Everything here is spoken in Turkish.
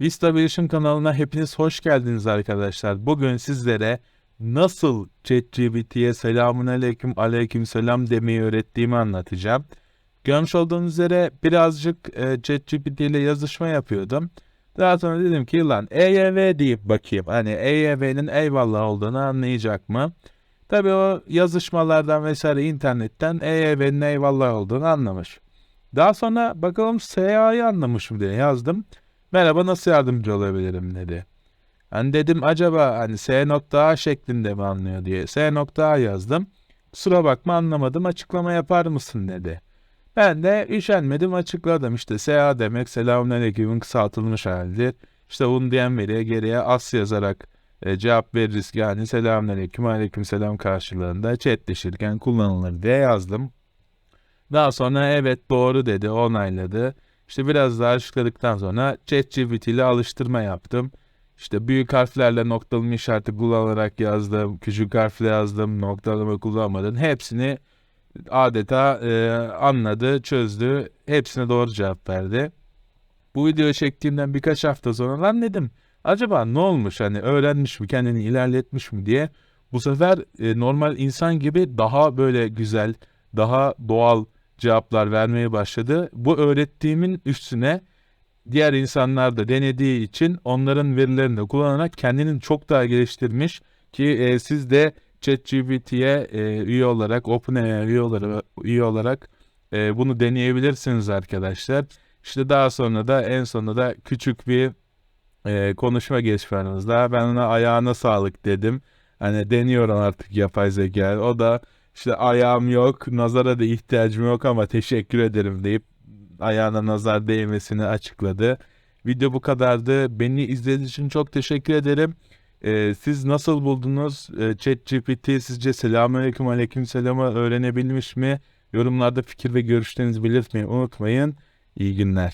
Vista Bilişim kanalına hepiniz hoş geldiniz arkadaşlar. Bugün sizlere nasıl ChatGPT'ye selamun aleyküm aleyküm selam demeyi öğrettiğimi anlatacağım. Görmüş olduğunuz üzere birazcık e, ChatGPT ile yazışma yapıyordum. Daha sonra dedim ki lan EYV deyip bakayım. Hani EYV'nin eyvallah olduğunu anlayacak mı? Tabii o yazışmalardan vesaire internetten EYV'nin eyvallah olduğunu anlamış. Daha sonra bakalım SA'yı anlamış mı diye yazdım. Merhaba nasıl yardımcı olabilirim dedi. Hani dedim acaba hani S nokta A şeklinde mi anlıyor diye S nokta A yazdım. Kusura bakma anlamadım açıklama yapar mısın dedi. Ben de üşenmedim açıkladım işte SA demek selamünaleykümün kısaltılmış halidir. İşte bunu diyen veriye geriye as yazarak e, cevap veririz ki yani selamünaleyküm aleyküm selam karşılığında chatleşirken kullanılır diye yazdım. Daha sonra evet doğru dedi onayladı. İşte biraz daha açıkladıktan sonra ChatGPT ile alıştırma yaptım. İşte büyük harflerle noktalama işareti kullanarak yazdım. Küçük harfle yazdım. Noktalama kullanmadım. Hepsini adeta e, anladı, çözdü. Hepsine doğru cevap verdi. Bu videoyu çektiğimden birkaç hafta sonra lan dedim. Acaba ne olmuş hani öğrenmiş mi kendini ilerletmiş mi diye. Bu sefer e, normal insan gibi daha böyle güzel, daha doğal cevaplar vermeye başladı. Bu öğrettiğimin üstüne diğer insanlar da denediği için onların verilerini de kullanarak kendini çok daha geliştirmiş ki e, siz de ChatGPT'ye e, üye olarak, OpenAI'ye üye olarak, üye olarak e, bunu deneyebilirsiniz arkadaşlar. İşte daha sonra da en sonunda da küçük bir e, konuşma geçmemizde ben ona ayağına sağlık dedim. Hani deniyorum artık yapay zeka. O da işte ayağım yok, nazara da ihtiyacım yok ama teşekkür ederim deyip ayağına nazar değmesini açıkladı. Video bu kadardı. Beni izlediğiniz için çok teşekkür ederim. Ee, siz nasıl buldunuz? Ee, ChatGPT sizce selamünaleyküm aleyküm selamı öğrenebilmiş mi? Yorumlarda fikir ve görüşlerinizi belirtmeyi unutmayın. İyi günler.